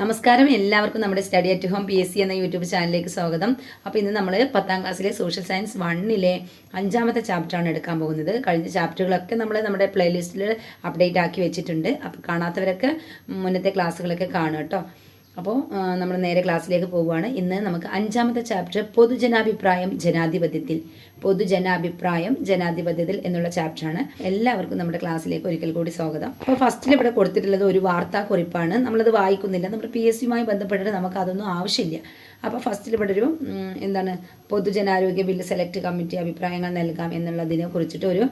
നമസ്കാരം. എല്ലാവർക്കും നമ്മുടെ study at home P S C എന്ന യൂട്യൂബ് ചാനലിലേക്ക് സ്വാഗതം. അപ്പോൾ ഇന്ന് നമ്മൾ പത്താം ക്ലാസ്സിലെ സോഷ്യൽ സയൻസ് വണ്ണിലെ അഞ്ചാമത്തെ ചാപ്റ്ററാണ് എടുക്കാൻ പോകുന്നത്. കഴിഞ്ഞ ചാപ്റ്ററുകളൊക്കെ നമ്മൾ നമ്മുടെ പ്ലേലിസ്റ്റിൽ അപ്ഡേറ്റ് ആക്കി വെച്ചിട്ടുണ്ട്. അപ്പോൾ കാണാത്തവരൊക്കെ മുന്നത്തെ ക്ലാസ്സുകളൊക്കെ കാണും കേട്ടോ. അപ്പോൾ നമ്മൾ നേരെ ക്ലാസ്സിലേക്ക് പോവുകയാണ്. ഇന്ന് നമുക്ക് അഞ്ചാമത്തെ ചാപ്റ്റർ പൊതുജനാഭിപ്രായം ജനാധിപത്യത്തിൽ. പൊതുജനാഭിപ്രായം ജനാധിപത്യത്തിൽ എന്നുള്ള ചാപ്റ്ററാണ് എല്ലാവർക്കും നമ്മുടെ ക്ലാസ്സിലേക്ക് ഒരിക്കൽ കൂടി സ്വാഗതം. അപ്പോൾ ഫസ്റ്റിൽ ഇവിടെ കൊടുത്തിട്ടുള്ളത് ഒരു വാർത്താ കുറിപ്പാണ് നമ്മളത് വായിക്കുന്നില്ല. നമ്മുടെ പി എസ് സിയുമായി ബന്ധപ്പെട്ടിട്ട് നമുക്ക് അതൊന്നും ആവശ്യമില്ല. അപ്പോൾ ഫസ്റ്റിൽ ഇവിടെ ഒരു എന്താണ് പൊതുജനാരോഗ്യ ബില്ല് സെലക്ട് കമ്മിറ്റി അഭിപ്രായങ്ങൾ നൽകാം എന്നുള്ളതിനെ കുറിച്ചിട്ട് ഒരു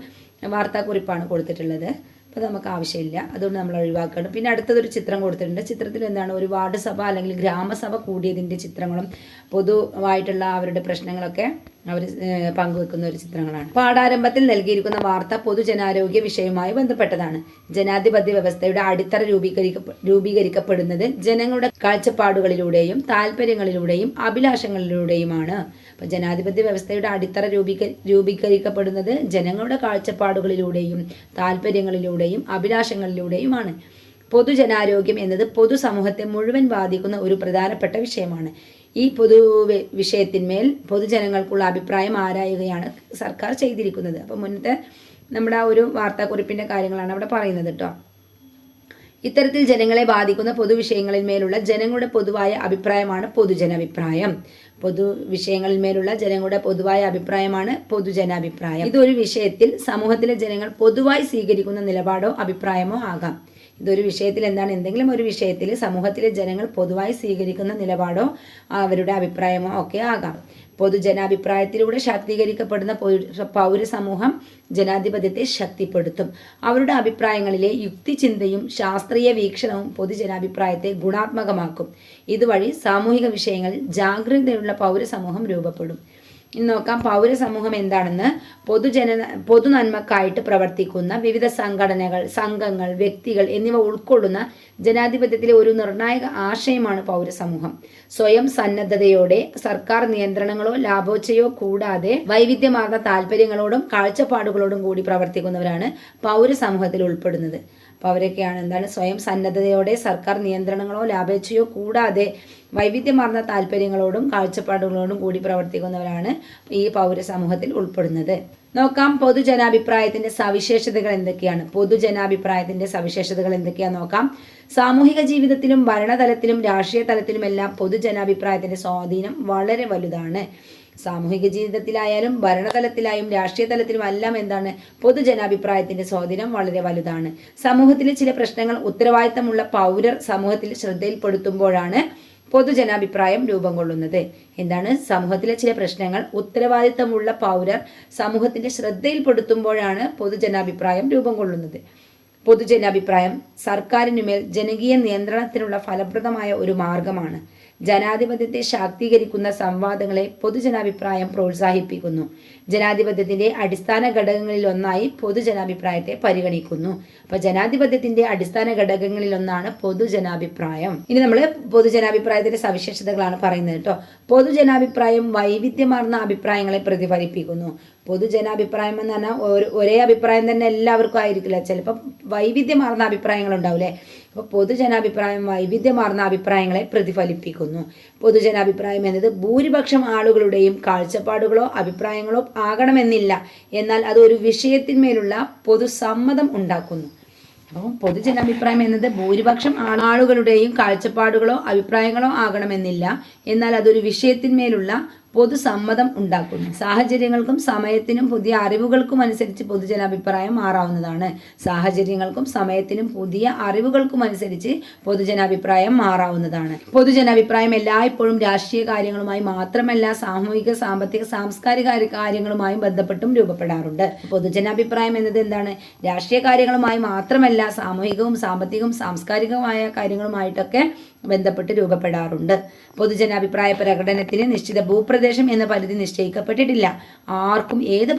വാർത്താക്കുറിപ്പാണ് കൊടുത്തിട്ടുള്ളത്. അപ്പോൾ നമുക്ക് ആവശ്യമില്ല. അതുകൊണ്ട് നമ്മൾ ഒഴിവാക്കണം പിന്നെ അടുത്തതൊരു ചിത്രം കൊടുത്തിട്ടുണ്ട്. ചിത്രത്തിൽ എന്താണ്? ഒരു വാർഡ് സഭ അല്ലെങ്കിൽ ഗ്രാമസഭ കൂടിയതിന്റെ ചിത്രങ്ങളും പൊതുവായിട്ടുള്ള അവരുടെ പ്രശ്നങ്ങളൊക്കെ അവർ പങ്കുവെക്കുന്ന ഒരു ചിത്രങ്ങളാണ്. പാഠാരംഭത്തിൽ നൽകിയിരിക്കുന്ന വാർത്ത പൊതുജനാരോഗ്യ വിഷയവുമായി ബന്ധപ്പെട്ടതാണ്. ജനാധിപത്യ വ്യവസ്ഥയുടെ അടിത്തറ രൂപീകരിക്ക രൂപീകരിക്കപ്പെടുന്നത് ജനങ്ങളുടെ കാഴ്ചപ്പാടുകളിലൂടെയും താല്പര്യങ്ങളിലൂടെയും അഭിലാഷങ്ങളിലൂടെയുമാണ്. അപ്പൊ ജനാധിപത്യ വ്യവസ്ഥയുടെ അടിത്തറ രൂപീക രൂപീകരിക്കപ്പെടുന്നത് ജനങ്ങളുടെ കാഴ്ചപ്പാടുകളിലൂടെയും താല്പര്യങ്ങളിലൂടെയും അഭിലാഷങ്ങളിലൂടെയുമാണ്. പൊതുജനാരോഗ്യം എന്നത് പൊതുസമൂഹത്തെ മുഴുവൻ ബാധിക്കുന്ന ഒരു പ്രധാനപ്പെട്ട വിഷയമാണ്. ഈ പൊതു വിഷയത്തിന്മേൽ പൊതുജനങ്ങൾക്കുള്ള അഭിപ്രായം ആരായുകയാണ് സർക്കാർ ചെയ്തിരിക്കുന്നത്. അപ്പോൾ മുന്നത്തെ നമ്മുടെ ആ ഒരു വാർത്താക്കുറിപ്പിന്റെ കാര്യങ്ങളാണ് അവിടെ പറയുന്നത് കേട്ടോ ഇത്തരത്തിൽ ജനങ്ങളെ ബാധിക്കുന്ന പൊതുവിഷയങ്ങളിൽ മേലുള്ള ജനങ്ങളുടെ പൊതുവായ അഭിപ്രായമാണ് പൊതുജനാഭിപ്രായം. പൊതു മേലുള്ള ജനങ്ങളുടെ പൊതുവായ അഭിപ്രായമാണ് പൊതുജനാഭിപ്രായം. ഇതൊരു വിഷയത്തിൽ സമൂഹത്തിലെ ജനങ്ങൾ പൊതുവായി സ്വീകരിക്കുന്ന നിലപാടോ അഭിപ്രായമോ ആകാം. ഇതൊരു വിഷയത്തിൽ എന്താണ്? എന്തെങ്കിലും ഒരു വിഷയത്തിൽ സമൂഹത്തിലെ ജനങ്ങൾ പൊതുവായി സ്വീകരിക്കുന്ന നിലപാടോ അവരുടെ അഭിപ്രായമോ ഒക്കെ ആകാം. പൊതുജനാഭിപ്രായത്തിലൂടെ ശാക്തീകരിക്കപ്പെടുന്ന പൗര- പൗരസമൂഹം ജനാധിപത്യത്തെ ശക്തിപ്പെടുത്തും. അവരുടെ അഭിപ്രായങ്ങളിലെ യുക്തിചിന്തയും ശാസ്ത്രീയ വീക്ഷണവും പൊതുജനാഭിപ്രായത്തെ ഗുണാത്മകമാക്കും. ഇതുവഴി സാമൂഹിക വിഷയങ്ങളിൽ ജാഗ്രതയുള്ള പൗരസമൂഹം രൂപപ്പെടും. ഇനി നോക്കാം പൗരസമൂഹം എന്താണെന്ന്. പൊതുജന പൊതു നന്മക്കായിട്ട് പ്രവർത്തിക്കുന്ന വിവിധ സംഘടനകൾ സംഘങ്ങൾ വ്യക്തികൾ എന്നിവ ഉൾക്കൊള്ളുന്ന ജനാധിപത്യത്തിലെ ഒരു നിർണായക ആശയമാണ് പൗരസമൂഹം. സ്വയം സന്നദ്ധതയോടെ സർക്കാർ നിയന്ത്രണങ്ങളോ ലാഭോച്ചയോ കൂടാതെ വൈവിധ്യമാർന്ന താല്പര്യങ്ങളോടും കാഴ്ചപ്പാടുകളോടും കൂടി പ്രവർത്തിക്കുന്നവരാണ് പൗരസമൂഹത്തിൽ ഉൾപ്പെടുന്നത്. അപ്പോൾ അവരൊക്കെയാണ്. എന്താണ്? സ്വയം സന്നദ്ധതയോടെ സർക്കാർ നിയന്ത്രണങ്ങളോ ലാഭേച്ഛയോ കൂടാതെ വൈവിധ്യമാർന്ന താല്പര്യങ്ങളോടും കാഴ്ചപ്പാടുകളോടും കൂടി പ്രവർത്തിക്കുന്നവരാണ് ഈ പൗരസമൂഹത്തിൽ ഉൾപ്പെടുന്നത്. നോക്കാം പൊതുജനാഭിപ്രായത്തിന്റെ സവിശേഷതകൾ എന്തൊക്കെയാണ്? പൊതുജനാഭിപ്രായത്തിന്റെ സവിശേഷതകൾ എന്തൊക്കെയാണ് നോക്കാം? സാമൂഹിക ജീവിതത്തിലും ഭരണതലത്തിലും രാഷ്ട്രീയ തലത്തിലുമെല്ലാം പൊതുജനാഭിപ്രായത്തിന്റെ സ്വാധീനം വളരെ വലുതാണ്. സാമൂഹിക ജീവിതത്തിലായാലും ഭരണതലത്തിലായും രാഷ്ട്രീയ തലത്തിലും എല്ലാം എന്താണ് പൊതുജനാഭിപ്രായത്തിന്റെ സ്വാധീനം വളരെ വലുതാണ്. സമൂഹത്തിലെ ചില പ്രശ്നങ്ങൾ ഉത്തരവാദിത്തമുള്ള പൗരർ സമൂഹത്തിൽ ശ്രദ്ധയിൽപ്പെടുത്തുമ്പോഴാണ് പൊതുജനാഭിപ്രായം രൂപം കൊള്ളുന്നത്. എന്താണ്? സമൂഹത്തിലെ ചില പ്രശ്നങ്ങൾ ഉത്തരവാദിത്തമുള്ള പൗരർ സമൂഹത്തിന്റെ ശ്രദ്ധയിൽപ്പെടുത്തുമ്പോഴാണ് പൊതുജനാഭിപ്രായം രൂപം കൊള്ളുന്നത്. പൊതുജനാഭിപ്രായം സർക്കാരിനുമേൽ ജനകീയ നിയന്ത്രണത്തിനുള്ള ഫലപ്രദമായ ഒരു മാർഗമാണ്. ജനാധിപത്യത്തെ ശാക്തീകരിക്കുന്ന സംവാദങ്ങളെ പൊതുജനാഭിപ്രായം പ്രോത്സാഹിപ്പിക്കുന്നു. ജനാധിപത്യത്തിന്റെ അടിസ്ഥാന ഘടകങ്ങളിൽ ഒന്നായി പൊതുജനാഭിപ്രായത്തെ പരിഗണിക്കുന്നു. അപ്പൊ ജനാധിപത്യത്തിന്റെ അടിസ്ഥാന ഘടകങ്ങളിൽ ഒന്നാണ് പൊതുജനാഭിപ്രായം. ഇനി നമ്മൾ പൊതുജനാഭിപ്രായത്തിന്റെ സവിശേഷതകളാണ് പറയുന്നത് കേട്ടോ. പൊതുജനാഭിപ്രായം വൈവിധ്യമാർന്ന അഭിപ്രായങ്ങളെ പ്രതിഫലിപ്പിക്കുന്നു. പൊതുജനാഭിപ്രായം എന്ന് പറഞ്ഞാൽ ഒരു- അഭിപ്രായം തന്നെ എല്ലാവർക്കും ആയിരിക്കില്ല. ചിലപ്പോൾ വൈവിധ്യമാർന്ന അഭിപ്രായങ്ങൾ ഉണ്ടാവില്ലേ അപ്പോൾ പൊതുജനാഭിപ്രായം വൈവിധ്യമാർന്ന അഭിപ്രായങ്ങളെ പ്രതിഫലിപ്പിക്കുന്നു. പൊതുജനാഭിപ്രായം എന്നത് ഭൂരിപക്ഷം ആളുകളുടെയും കാഴ്ചപ്പാടുകളോ അഭിപ്രായങ്ങളോ ആകണമെന്നില്ല. എന്നാൽ അത് ഒരു വിഷയത്തിന്മേലുള്ള പൊതുസമ്മതം ഉണ്ടാക്കുന്നു. അപ്പം പൊതുജനാഭിപ്രായം എന്നത് ഭൂരിപക്ഷം ആളുകളുടെയും കാഴ്ചപ്പാടുകളോ അഭിപ്രായങ്ങളോ ആകണമെന്നില്ല. എന്നാൽ അതൊരു വിഷയത്തിന്മേലുള്ള പൊതുസമ്മതം ഉണ്ടാക്കുന്നു. സാഹചര്യങ്ങൾക്കും സമയത്തിനും പുതിയ അറിവുകൾക്കും അനുസരിച്ച് പൊതുജനാഭിപ്രായം മാറാവുന്നതാണ്. സാഹചര്യങ്ങൾക്കും സമയത്തിനും പുതിയ അറിവുകൾക്കും അനുസരിച്ച് പൊതുജനാഭിപ്രായം മാറാവുന്നതാണ്. പൊതുജനാഭിപ്രായം എല്ലായ്പ്പോഴും രാഷ്ട്രീയ കാര്യങ്ങളുമായി മാത്രമല്ല സാമൂഹിക സാമ്പത്തിക സാംസ്കാരിക കാര്യ- കാര്യങ്ങളുമായും ബന്ധപ്പെട്ടും രൂപപ്പെടാറുണ്ട്. പൊതുജനാഭിപ്രായം എന്നത് എന്താണ്? രാഷ്ട്രീയ കാര്യങ്ങളുമായി മാത്രമല്ല സാമൂഹികവും സാമ്പത്തികവും സാംസ്കാരികവുമായ കാര്യങ്ങളുമായിട്ടൊക്കെ ബന്ധപ്പെട്ട് രൂപപ്പെടാറുണ്ട്. പൊതുജനാഭിപ്രായ പ്രകടനത്തിന് നിശ്ചിത ഭൂപ്രദേശം എന്ന പരിധി നിശ്ചയിക്കപ്പെട്ടിട്ടില്ല. ആർക്കും ഏത്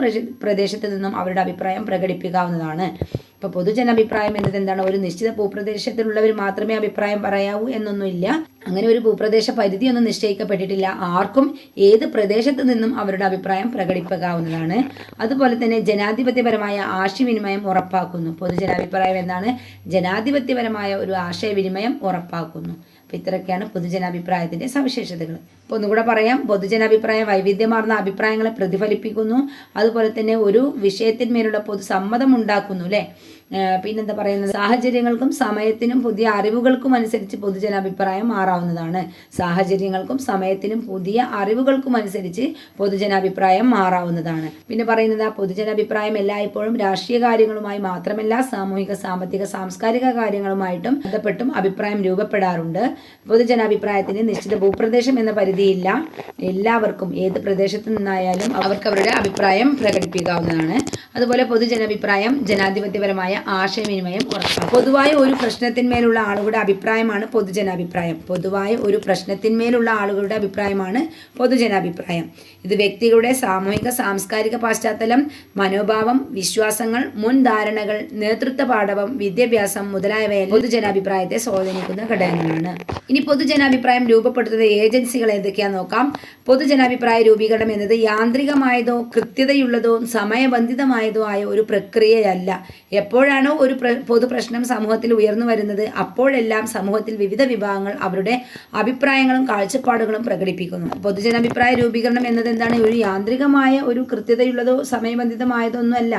പ്രദേശത്ത് നിന്നും അവരുടെ അഭിപ്രായം പ്രകടിപ്പിക്കാവുന്നതാണ്. ഇപ്പൊ പൊതുജനാഭിപ്രായം എന്നത് എന്താണ് ഒരു നിശ്ചിത ഭൂപ്രദേശത്തിലുള്ളവർ മാത്രമേ അഭിപ്രായം പറയാവൂ എന്നൊന്നുമില്ല. അങ്ങനെ ഒരു ഭൂപ്രദേശ പരിധിയൊന്നും നിശ്ചയിക്കപ്പെട്ടിട്ടില്ല. ആർക്കും ഏത് പ്രദേശത്ത് നിന്നും അവരുടെ അഭിപ്രായം പ്രകടിപ്പിക്കാവുന്നതാണ്. അതുപോലെ തന്നെ ജനാധിപത്യപരമായ ആശയവിനിമയം ഉറപ്പാക്കുന്നു. പൊതുജനാഭിപ്രായം എന്താണ്? ജനാധിപത്യപരമായ ഒരു ആശയവിനിമയം ഉറപ്പാക്കുന്നു. ഇത്രയൊക്കെയാണ് പൊതുജനാഭിപ്രായത്തിന്റെ സവിശേഷതകൾ. അപ്പോൾ ഒന്നുകൂടെ പറയാം. പൊതുജനാഭിപ്രായം വൈവിധ്യമാർന്ന അഭിപ്രായങ്ങളെ പ്രതിഫലിപ്പിക്കുന്നു. അതുപോലെ തന്നെ ഒരു വിഷയത്തിന്മേലുള്ള പൊതുസമ്മതം ഉണ്ടാക്കുന്നു അല്ലേ? പിന്നെന്താ പറയുന്നത്? സാഹചര്യങ്ങൾക്കും സമയത്തിനും പുതിയ അറിവുകൾക്കും അനുസരിച്ച് പൊതുജനാഭിപ്രായം മാറാവുന്നതാണ്. സാഹചര്യങ്ങൾക്കും സമയത്തിനും പുതിയ അറിവുകൾക്കും അനുസരിച്ച് പൊതുജനാഭിപ്രായം മാറാവുന്നതാണ്. പിന്നെ പറയുന്നത് ആ പൊതുജനാഭിപ്രായം എല്ലായ്പ്പോഴും രാഷ്ട്രീയ കാര്യങ്ങളുമായി മാത്രമല്ല സാമൂഹിക സാമ്പത്തിക സാംസ്കാരിക കാര്യങ്ങളുമായിട്ടും ബന്ധപ്പെട്ടും അഭിപ്രായം രൂപപ്പെടാറുണ്ട്. പൊതുജനാഭിപ്രായത്തിന് നിശ്ചിത ഭൂപ്രദേശം എന്ന പരിധിയില്ല. എല്ലാവർക്കും ഏത് പ്രദേശത്തു നിന്നായാലും അവർക്ക് അവരുടെ അഭിപ്രായം പ്രകടിപ്പിക്കാവുന്നതാണ്. അതുപോലെ പൊതുജനാഭിപ്രായം ജനാധിപത്യപരമായ ആശയവിനിമയം ഉറപ്പാക്കും പൊതുവായ ഒരു പ്രശ്നത്തിന്മേലുള്ള ആളുകളുടെ അഭിപ്രായമാണ് പൊതുജനാഭിപ്രായം. പൊതുവായ ഒരു പ്രശ്നത്തിന്മേലുള്ള ആളുകളുടെ അഭിപ്രായമാണ് പൊതുജനാഭിപ്രായം. ഇത് വ്യക്തികളുടെ സാമൂഹിക സാംസ്കാരിക പശ്ചാത്തലം മനോഭാവം വിശ്വാസങ്ങൾ മുൻധാരണകൾ നേതൃത്വ പാഠവം വിദ്യാഭ്യാസം മുതലായവയെ പൊതുജനാഭിപ്രായത്തെ സ്വാധീനിക്കുന്ന ഘടകങ്ങളാണ്. ഇനി പൊതുജനാഭിപ്രായം രൂപപ്പെടുത്തുന്ന ഏജൻസികൾ ഏതൊക്കെയാന്ന് നോക്കാം. പൊതുജനാഭിപ്രായ രൂപീകരണം എന്നത് യാന്ത്രികമായതോ കൃത്യതയുള്ളതോ സമയബന്ധിതമായതോ ആയ ഒരു പ്രക്രിയയല്ല. എപ്പോഴാണോ ഒരു പൊതുപ്രശ്നം സമൂഹത്തിൽ ഉയർന്നു വരുന്നത് അപ്പോഴെല്ലാം സമൂഹത്തിൽ വിവിധ വിഭാഗങ്ങൾ അവരുടെ അഭിപ്രായങ്ങളും കാഴ്ചപ്പാടുകളും പ്രകടിപ്പിക്കുന്നു. പൊതുജനാഭിപ്രായ രൂപീകരണം എന്നത് എന്താണ് ഒരു യാന്ത്രികമായ ഒരു കൃത്യതയുള്ളതോ സമയബന്ധിതമായതോ ഒന്നുമല്ല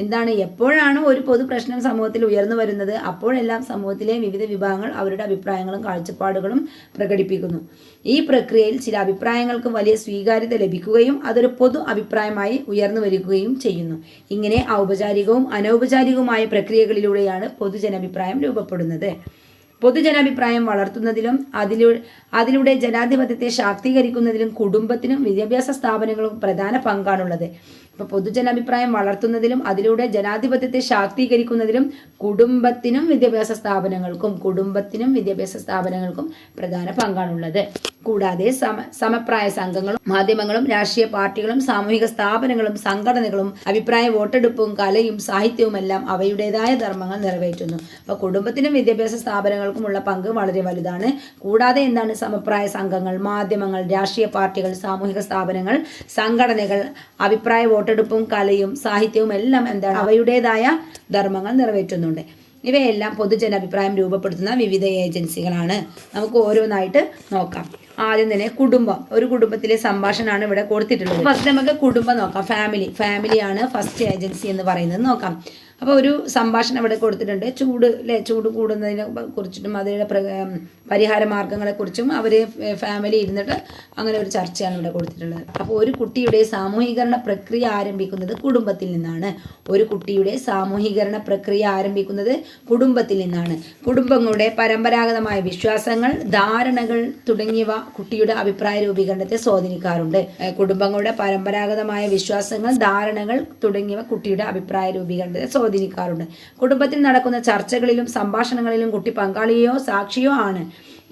എന്താണ് എപ്പോഴാണോ ഒരു പൊതു പ്രശ്നം സമൂഹത്തിൽ ഉയർന്നു വരുന്നത് അപ്പോഴെല്ലാം സമൂഹത്തിലെ വിവിധ വിഭാഗങ്ങൾ അവരുടെ അഭിപ്രായങ്ങളും കാഴ്ചപ്പാടുകളും പ്രകടിപ്പിക്കുന്നു. ഈ പ്രക്രിയയിൽ ചില അഭിപ്രായങ്ങൾക്ക് വലിയ സ്വീകാര്യത ലഭിക്കുകയും അതൊരു പൊതു അഭിപ്രായമായി ഉയർന്നു വരികയും ചെയ്യുന്നു. ഇങ്ങനെ ഔപചാരികവും അനൗപചാരികവുമായ പ്രക്രിയകളിലൂടെയാണ് പൊതുജനാഭിപ്രായം രൂപപ്പെടുന്നത്. പൊതുജനാഭിപ്രായം വളർത്തുന്നതിലും അതിലൂടെ അതിലൂടെ ജനാധിപത്യത്തെ ശാക്തീകരിക്കുന്നതിലും കുടുംബത്തിനും വിദ്യാഭ്യാസ സ്ഥാപനങ്ങളും പ്രധാന പങ്കാണുള്ളത്. ഇപ്പോൾ പൊതുജനാഭിപ്രായം വളർത്തുന്നതിലും അതിലൂടെ ജനാധിപത്യത്തെ ശാക്തീകരിക്കുന്നതിലും കുടുംബത്തിനും വിദ്യാഭ്യാസ സ്ഥാപനങ്ങൾക്കും കുടുംബത്തിനും വിദ്യാഭ്യാസ സ്ഥാപനങ്ങൾക്കും പ്രധാന പങ്കാണുള്ളത്. കൂടാതെ സമ സമപ്രായ സംഘങ്ങളും മാധ്യമങ്ങളും രാഷ്ട്രീയ പാർട്ടികളും സാമൂഹിക സ്ഥാപനങ്ങളും സംഘടനകളും അഭിപ്രായ വോട്ടെടുപ്പും കലയും സാഹിത്യവും എല്ലാം അവയുടേതായ ധർമ്മങ്ങൾ നിറവേറ്റുന്നു. അപ്പോൾ കുടുംബത്തിനും വിദ്യാഭ്യാസ സ്ഥാപനങ്ങൾക്കുമുള്ള പങ്ക് വളരെ വലുതാണ്. കൂടാതെ എന്താണ് സമപ്രായ സംഘങ്ങൾ മാധ്യമങ്ങൾ രാഷ്ട്രീയ പാർട്ടികൾ സാമൂഹിക സ്ഥാപനങ്ങൾ സംഘടനകൾ അഭിപ്രായ വോട്ടെടുപ്പും കലയും സാഹിത്യവും എല്ലാം എന്താണ് അവയുടേതായ ധർമ്മങ്ങൾ നിറവേറ്റുന്നുണ്ട്. ഇവയെല്ലാം പൊതുജനാഭിപ്രായം രൂപപ്പെടുത്തുന്ന വിവിധ ഏജൻസികളാണ്. നമുക്ക് ഓരോന്നായിട്ട് നോക്കാം. ആദ്യം തന്നെ കുടുംബം. ഒരു കുടുംബത്തിലെ സംഭാഷണമാണ് ഇവിടെ കൊടുത്തിട്ടുള്ളത്. ഫസ്റ്റ് നമുക്ക് കുടുംബം നോക്കാം. ഫാമിലി. ഫാമിലിയാണ് ഫസ്റ്റ് ഏജൻസി എന്ന് പറയുന്നത്. നോക്കാം. അപ്പോൾ ഒരു സംഭാഷണം ഇവിടെ കൊടുത്തിട്ടുണ്ട്. ചൂട് അല്ലേ ചൂട് കൂടുന്നതിനെ കുറിച്ചിട്ടും അതിന്റെ പ്ര പരിഹാര മാർഗങ്ങളെക്കുറിച്ചും അവർ ഫാമിലി ഇരുന്നിട്ട് അങ്ങനെ ഒരു ചർച്ചയാണ് ഇവിടെ കൊടുത്തിട്ടുള്ളത്. അപ്പോൾ ഒരു കുട്ടിയുടെ സാമൂഹീകരണ പ്രക്രിയ ആരംഭിക്കുന്നത് കുടുംബത്തിൽ നിന്നാണ്. ഒരു കുട്ടിയുടെ സാമൂഹീകരണ പ്രക്രിയ ആരംഭിക്കുന്നത് കുടുംബത്തിൽ നിന്നാണ്. കുടുംബങ്ങളുടെ പരമ്പരാഗതമായ വിശ്വാസങ്ങൾ ധാരണകൾ തുടങ്ങിയവ കുട്ടിയുടെ അഭിപ്രായ രൂപീകരണത്തെ സ്വാധീനിക്കാറുണ്ട്. കുടുംബങ്ങളുടെ പരമ്പരാഗതമായ വിശ്വാസങ്ങൾ ധാരണകൾ തുടങ്ങിയവ കുട്ടിയുടെ അഭിപ്രായ രൂപീകരണത്തെ സ്വാധീനിക്കാറുണ്ട് കുടുംബത്തിൽ നടക്കുന്ന ചർച്ചകളിലും സംഭാഷണങ്ങളിലും കുട്ടി പങ്കാളിയോ സാക്ഷിയോ ആണ്.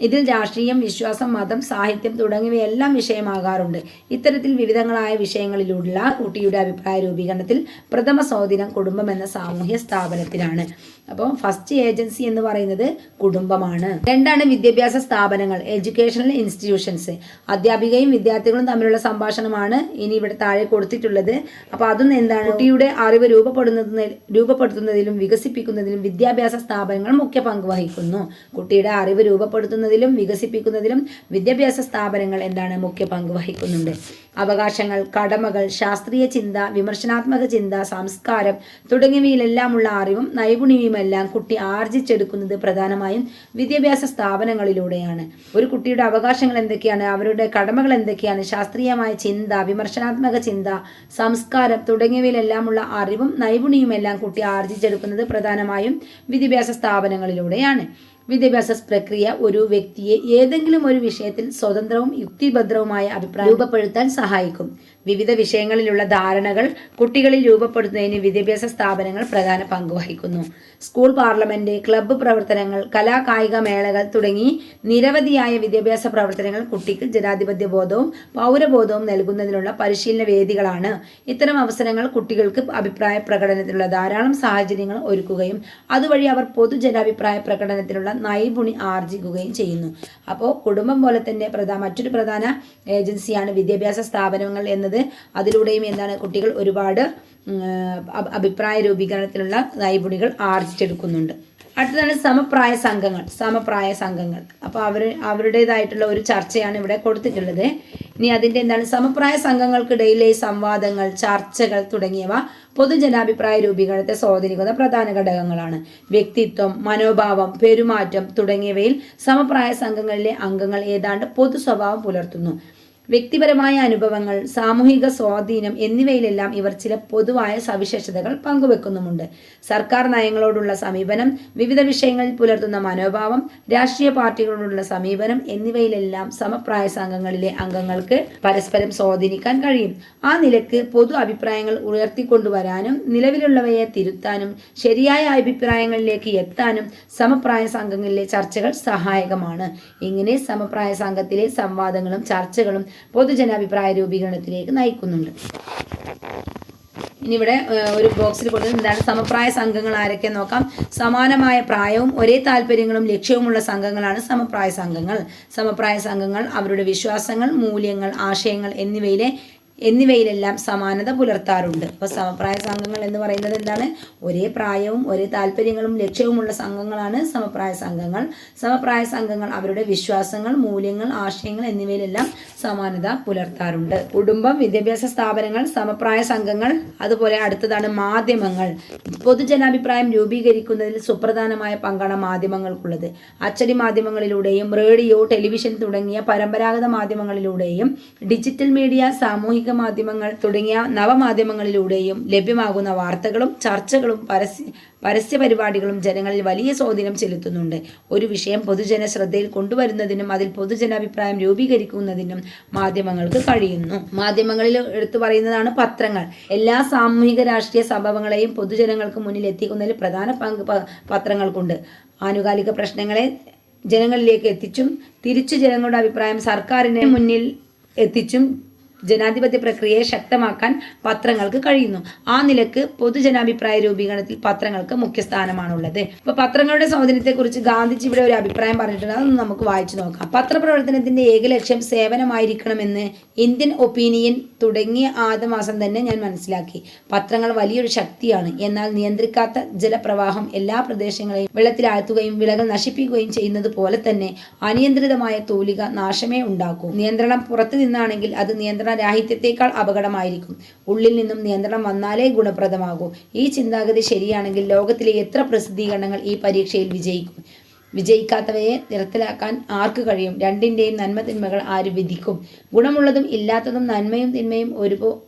ഇതിൽ രാഷ്ട്രീയം വിശ്വാസം മതം സാഹിത്യം തുടങ്ങിയവയെല്ലാം വിഷയമാകാറുണ്ട്. ഇത്തരത്തിൽ വിവിധങ്ങളായ വിഷയങ്ങളിലുള്ള കുട്ടിയുടെ അഭിപ്രായ രൂപീകരണത്തിൽ പ്രഥമ സ്വാധീനം കുടുംബം എന്ന സാമൂഹ്യ സ്ഥാപനത്തിലാണ്. അപ്പോൾ ഫസ്റ്റ് ഏജൻസി എന്ന് പറയുന്നത് കുടുംബമാണ്. രണ്ടാണ് വിദ്യാഭ്യാസ സ്ഥാപനങ്ങൾ എഡ്യൂക്കേഷണൽ ഇൻസ്റ്റിറ്റ്യൂഷൻസ് അധ്യാപികയും വിദ്യാർത്ഥികളും തമ്മിലുള്ള സംഭാഷണമാണ് ഇനി ഇവിടെ താഴെ കൊടുത്തിട്ടുള്ളത്. അപ്പോൾ അതും എന്താണ്? കുട്ടിയുടെ അറിവ് രൂപപ്പെടുന്നതിന് രൂപപ്പെടുത്തുന്നതിലും വികസിപ്പിക്കുന്നതിലും വിദ്യാഭ്യാസ സ്ഥാപനങ്ങൾ മുഖ്യ പങ്ക് വഹിക്കുന്നു. കുട്ടിയുടെ അറിവ് രൂപപ്പെടുത്തുന്നതിലും വികസിപ്പിക്കുന്നതിലും വിദ്യാഭ്യാസ സ്ഥാപനങ്ങൾ എന്താണ് മുഖ്യ പങ്ക് വഹിക്കുന്നുണ്ട്. അവകാശങ്ങൾ കടമകൾ ശാസ്ത്രീയ ചിന്ത വിമർശനാത്മക ചിന്ത സംസ്കാരം തുടങ്ങിയവയിലെല്ലാമുള്ള അറിവും നൈപുണ്യവുമെല്ലാം കുട്ടി ആർജിച്ചെടുക്കുന്നത് പ്രധാനമായും വിദ്യാഭ്യാസ സ്ഥാപനങ്ങളിലൂടെയാണ്. ഒരു കുട്ടിയുടെ അവകാശങ്ങൾ എന്തൊക്കെയാണ് അവരുടെ കടമകൾ എന്തൊക്കെയാണ് ശാസ്ത്രീയമായ ചിന്ത വിമർശനാത്മക ചിന്ത സംസ്കാരം തുടങ്ങിയവയിലെല്ലാമുള്ള അറിവും നൈപുണ്യവുമെല്ലാം കുട്ടി ആർജിച്ചെടുക്കുന്നത് പ്രധാനമായും വിദ്യാഭ്യാസ സ്ഥാപനങ്ങളിലൂടെയാണ്. വിദ്യാഭ്യാസ പ്രക്രിയ ഒരു വ്യക്തിയെ ഏതെങ്കിലും ഒരു വിഷയത്തിൽ സ്വതന്ത്രവും യുക്തിഭദ്രവുമായ അഭിപ്രായം രൂപപ്പെടുത്താൻ സഹായിക്കും. വിവിധ വിഷയങ്ങളിലുള്ള ധാരണകൾ കുട്ടികളിൽ രൂപപ്പെടുത്തുന്നതിന് വിദ്യാഭ്യാസ സ്ഥാപനങ്ങൾ പ്രധാന പങ്ക് വഹിക്കുന്നു. സ്കൂൾ പാർലമെന്റ് ക്ലബ്ബ് പ്രവർത്തനങ്ങൾ കലാ കായിക മേളകൾ തുടങ്ങി നിരവധിയായ വിദ്യാഭ്യാസ പ്രവർത്തനങ്ങൾ കുട്ടിക്ക് ജനാധിപത്യ ബോധവും പൗരബോധവും നൽകുന്നതിനുള്ള പരിശീലന വേദികളാണ്. ഇത്തരം അവസരങ്ങൾ കുട്ടികൾക്ക് അഭിപ്രായ പ്രകടനത്തിനുള്ള ധാരാളം സാഹചര്യങ്ങൾ ഒരുക്കുകയും അതുവഴി അവർ പൊതുജനാഭിപ്രായ പ്രകടനത്തിനുള്ള നൈപുണ്യം ആർജിക്കുകയും ചെയ്യുന്നു. അപ്പോൾ കുടുംബം പോലെ തന്നെ പ്രധാന മറ്റൊരു പ്രധാന ഏജൻസിയാണ് വിദ്യാഭ്യാസ സ്ഥാപനങ്ങൾ എന്നത്. അതിലൂടെയും എന്താണ് കുട്ടികൾ ഒരുപാട് അഭിപ്രായ രൂപീകരണത്തിനുള്ള നൈപുണികൾ ആർജിച്ചെടുക്കുന്നുണ്ട്. അടുത്തതാണ് സമപ്രായ സംഘങ്ങൾ സമപ്രായ സംഘങ്ങൾ. അപ്പോൾ അവർ അവരുടേതായിട്ടുള്ള ഒരു ചർച്ചയാണ് ഇവിടെ കൊടുത്തിട്ടുള്ളത്. ഇനി അതിന്റെ എന്താണ്? സമപ്രായ സംഘങ്ങൾക്കിടയിലെ സംവാദങ്ങൾ ചർച്ചകൾ തുടങ്ങിയവ പൊതുജനാഭിപ്രായ രൂപീകരണത്തെ സ്വാധീനിക്കുന്ന പ്രധാന ഘടകങ്ങളാണ്. വ്യക്തിത്വം മനോഭാവം പെരുമാറ്റം തുടങ്ങിയവയിൽ സമപ്രായ സംഘങ്ങളിലെ അംഗങ്ങൾ ഏതാണ്ട് പൊതു സ്വഭാവം പുലർത്തുന്നു. വ്യക്തിപരമായ അനുഭവങ്ങൾ സാമൂഹിക സ്വാധീനം എന്നിവയിലെല്ലാം ഇവർ ചില പൊതുവായ സവിശേഷതകൾ പങ്കുവെക്കുന്നുമുണ്ട്. സർക്കാർ നയങ്ങളോടുള്ള സമീപനം വിവിധ വിഷയങ്ങളിൽ പുലർത്തുന്ന മനോഭാവം രാഷ്ട്രീയ പാർട്ടികളോടുള്ള സമീപനം എന്നിവയിലെല്ലാം സമപ്രായ സംഘങ്ങളിലെ അംഗങ്ങൾക്ക് പരസ്പരം സ്വാധീനിക്കാൻ കഴിയും. ആ നിലയ്ക്ക് പൊതു അഭിപ്രായങ്ങൾ ഉയർത്തിക്കൊണ്ടുവരാനും നിലവിലുള്ളവയെ തിരുത്താനും ശരിയായ അഭിപ്രായങ്ങളിലേക്ക് എത്താനും സമപ്രായ സംഘങ്ങളിലെ ചർച്ചകൾ സഹായകമാണ്. ഇങ്ങനെ സമപ്രായ സംഘത്തിലെ സംവാദങ്ങളും ചർച്ചകളും പൊതുജനാഭിപ്രായ രൂപീകരണത്തിലേക്ക് നയിക്കുന്നുണ്ട്. ഇനി ഇവിടെ ഒരു ബോക്സിൽ കൊടുത്തത് എന്താണ് സമപ്രായ സംഘങ്ങൾ ആരൊക്കെ നോക്കാം. സമാനമായ പ്രായവും ഒരേ താല്പര്യങ്ങളും ലക്ഷ്യവുമുള്ള സംഘങ്ങളാണ് സമപ്രായ സംഘങ്ങൾ. സമപ്രായ സംഘങ്ങൾ അവരുടെ വിശ്വാസങ്ങൾ മൂല്യങ്ങൾ ആശയങ്ങൾ എന്നിവയിലെ എന്നിവയിലെല്ലാം സമാനത പുലർത്താറുണ്ട്. അപ്പോൾ സമപ്രായ സംഘങ്ങൾ എന്ന് പറയുന്നത് എന്താണ്? ഒരേ പ്രായവും ഒരേ താല്പര്യങ്ങളും ലക്ഷ്യവുമുള്ള സംഘങ്ങളാണ് സമപ്രായ സംഘങ്ങൾ. സമപ്രായ സംഘങ്ങൾ അവരുടെ വിശ്വാസങ്ങൾ മൂല്യങ്ങൾ ആശയങ്ങൾ എന്നിവയിലെല്ലാം സമാനത പുലർത്താറുണ്ട്. കുടുംബം വിദ്യാഭ്യാസ സ്ഥാപനങ്ങൾ സമപ്രായ സംഘങ്ങൾ അതുപോലെ അടുത്തതാണ് മാധ്യമങ്ങൾ. പൊതുജനാഭിപ്രായം രൂപീകരിക്കുന്നതിൽ സുപ്രധാനമായ പങ്കാണ് മാധ്യമങ്ങൾക്കുള്ളത്. അച്ചടി മാധ്യമങ്ങളിലൂടെയും റേഡിയോ ടെലിവിഷൻ തുടങ്ങിയ പരമ്പരാഗത മാധ്യമങ്ങളിലൂടെയും ഡിജിറ്റൽ മീഡിയ സാമൂഹിക മാധ്യമങ്ങൾ തുടങ്ങിയ നവമാധ്യമങ്ങളിലൂടെയും ലഭ്യമാകുന്ന വാർത്തകളും ചർച്ചകളും പരസ്യ പരസ്യ പരിപാടികളും ജനങ്ങളിൽ വലിയ സ്വാധീനം ചെലുത്തുന്നുണ്ട്. ഒരു വിഷയം പൊതുജന ശ്രദ്ധയിൽ കൊണ്ടുവരുന്നതിനും അതിൽ പൊതുജനാഭിപ്രായം രൂപീകരിക്കുന്നതിനും മാധ്യമങ്ങൾക്ക് കഴിയുന്നു. മാധ്യമങ്ങളിൽ എടുത്തു പറയുന്നതാണ് പത്രങ്ങൾ. എല്ലാ സാമൂഹിക രാഷ്ട്രീയ സംഭവങ്ങളെയും പൊതുജനങ്ങൾക്ക് മുന്നിൽ എത്തിക്കുന്നതിൽ പ്രധാന പങ്ക് പത്രങ്ങൾക്കുണ്ട്. ആനുകാലിക പ്രശ്നങ്ങളെ ജനങ്ങളിലേക്ക് എത്തിച്ചും തിരിച്ചു ജനങ്ങളുടെ അഭിപ്രായം സർക്കാരിന് മുന്നിൽ എത്തിച്ചും ജനാധിപത്യ പ്രക്രിയയെ ശക്തമാക്കാൻ പത്രങ്ങൾക്ക് കഴിയുന്നു. ആ നിലയ്ക്ക് പൊതുജനാഭിപ്രായ രൂപീകരണത്തിൽ പത്രങ്ങൾക്ക് മുഖ്യസ്ഥാനമാണുള്ളത് ഇപ്പൊ പത്രങ്ങളുടെ സ്വാധീനത്തെക്കുറിച്ച് ഗാന്ധിജി ഇവിടെ ഒരു അഭിപ്രായം പറഞ്ഞിട്ടുണ്ട്. അതൊന്ന് നമുക്ക് വായിച്ചു നോക്കാം. പത്രപ്രവർത്തനത്തിന്റെ ഏക ലക്ഷ്യം സേവനമായിരിക്കണമെന്ന് ഇന്ത്യൻ ഒപ്പീനിയൻ തുടങ്ങിയ ആദ്യ മാസം തന്നെ ഞാൻ മനസ്സിലാക്കി. പത്രങ്ങൾ വലിയൊരു ശക്തിയാണ്. എന്നാൽ നിയന്ത്രിക്കാത്ത ജലപ്രവാഹം എല്ലാ പ്രദേശങ്ങളെയും വെള്ളത്തിലാഴ്ത്തുകയും വിളകൾ നശിപ്പിക്കുകയും ചെയ്യുന്നത് പോലെ തന്നെ അനിയന്ത്രിതമായ തൂലിക നാശമേ ഉണ്ടാക്കൂ. നിയന്ത്രണം പുറത്തു നിന്നാണെങ്കിൽ അത് നിയന്ത്രണ രാഹിത്യത്തെക്കാൾ അപകടമായിരിക്കും. ഉള്ളിൽ നിന്നും നിയന്ത്രണം വന്നാലേ ഗുണപ്രദമാകൂ. ഈ ചിന്താഗതി ശരിയാണെങ്കിൽ ലോകത്തിലെ എത്ര പ്രസിദ്ധീകരണങ്ങൾ ഈ പരീക്ഷയിൽ വിജയിക്കും? വിജയിക്കാത്തവയെ നിരത്തിലാക്കാൻ ആർക്ക് കഴിയും? രണ്ടിന്റെയും നന്മ തിന്മകൾ ആര് വിധിക്കും? ഗുണമുള്ളതും ഇല്ലാത്തതും നന്മയും തിന്മയും ഒരുപോ